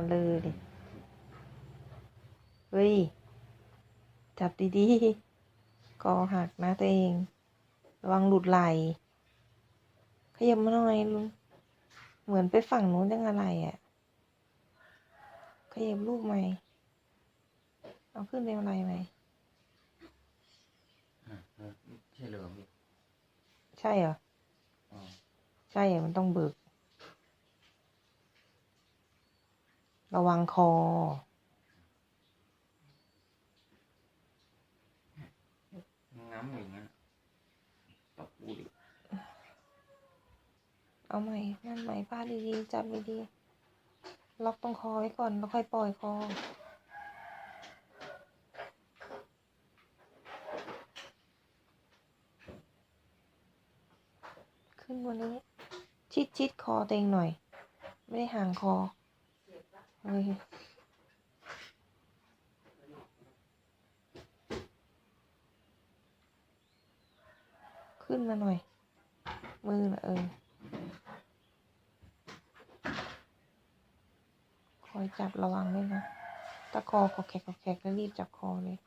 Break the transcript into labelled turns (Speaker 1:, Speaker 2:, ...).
Speaker 1: มันเลยดิเฮ้ย จับดีๆกอหักนะตัวเอง ระวังหลุดไหล ขยับมาหน่อยลุงเหมือนไปฝั่งนู้นยังอะไรอะ่ะ ขยับลูกไหม เอาขึ้นเป็นอะไรไหม
Speaker 2: อะอะใช่เหรอพี่
Speaker 1: ใช่เหรอ
Speaker 2: อ๋อ
Speaker 1: ใช่เหรอมันต้องเบิก ระวังคอ
Speaker 2: ง้ำอย่างนั้นตะปูดิ
Speaker 1: เอาใหม่นั่นใหม่พาดดีๆ จับดีๆ ล็อกตรงคอไว้ก่อนแล้วค่อยปล่อยคอ ขึ้นวันนี้ ชิดชิดคอตัวเองหน่อย ไม่ได้ห่างคอเฮ้ย ขึ้นมาหน่อย มือนะเออ คอยจับระวังด้วยนะ ตะคอขอแขกขอแขกแล้วรีบจับคอเลย